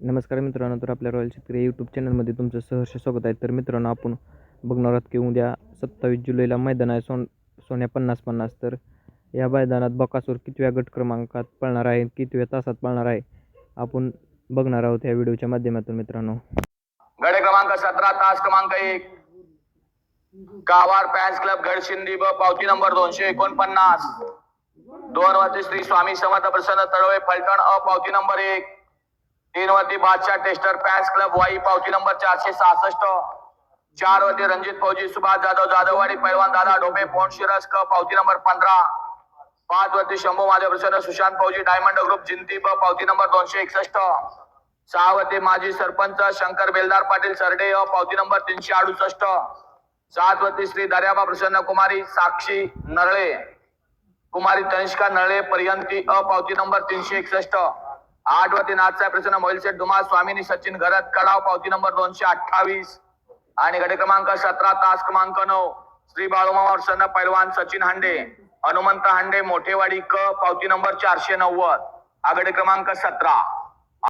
नमस्कार मित्रांनो तर आपल्या रॉयल शेतकरी यूट्यूब चॅनलमध्ये तुमचं सहर्ष स्वागत आहे. तर मित्रांनो आपण बघणार आहोत की उद्या सत्तावीस जुलैला मैदान आहे सोन सोन्या पन्नास पन्नास. तर या मैदानात बकासूर कितव्या गट क्रमांकात पळणार आहे कितव्या तासात पळणार आहे आपण बघणार आहोत या व्हिडिओच्या माध्यमातून मित्रांनो. गड क्रमांक सतरा तास क्रमांक एक. कावार फॅन्स क्लब गडशिंदी व पावती नंबर दोनशे एकोणपन्नास. दोन वरती श्री स्वामी समर्थ प्रसन्न तळवे फलटण अ पावती नंबर एक. तीन वरती बादशाह टेस्टर फॅन्स क्लब वाई पावती नंबर चारशे सहासष्ट. चार वरती रणजित फौजी सुभाष जाधव जाधववाडी पैलवान दादा डोबे पोण शिरस क पावती नंबर पंधरा. पाच वरती शंभू महादेव प्रसन्न सुशांत फौजी डायमंड ग्रुप जिंती ब पावती नंबर दोनशे एकसष्ट. सहा वरती माजी सरपंच शंकर बेलदार पाटील सरडे अ पावती नंबर तीनशे अडुसष्ट. सात वरती श्री दर्याबा प्रसन्न कुमारी साक्षी नरळे. कुमारी तनिष्का नरळे पर्यंती अ पावती नंबर तीनशे एकसष्ट. आठ वरती नाथसाहेब प्रसन्न मोहिलशेठ डुमा स्वामीनी सचिन घरत कडाव पावती नंबर दोनशे अठ्ठावीस. आणि गडे क्रमांक सतरा तास क्रमांक नऊ. श्री बाळूमामा प्रसन्न पैलवान सचिन हांडे हनुमंत हांडे मोठेवाडी क पावती नंबर चारशे नव्वद. आघाडी क्रमांक सतरा.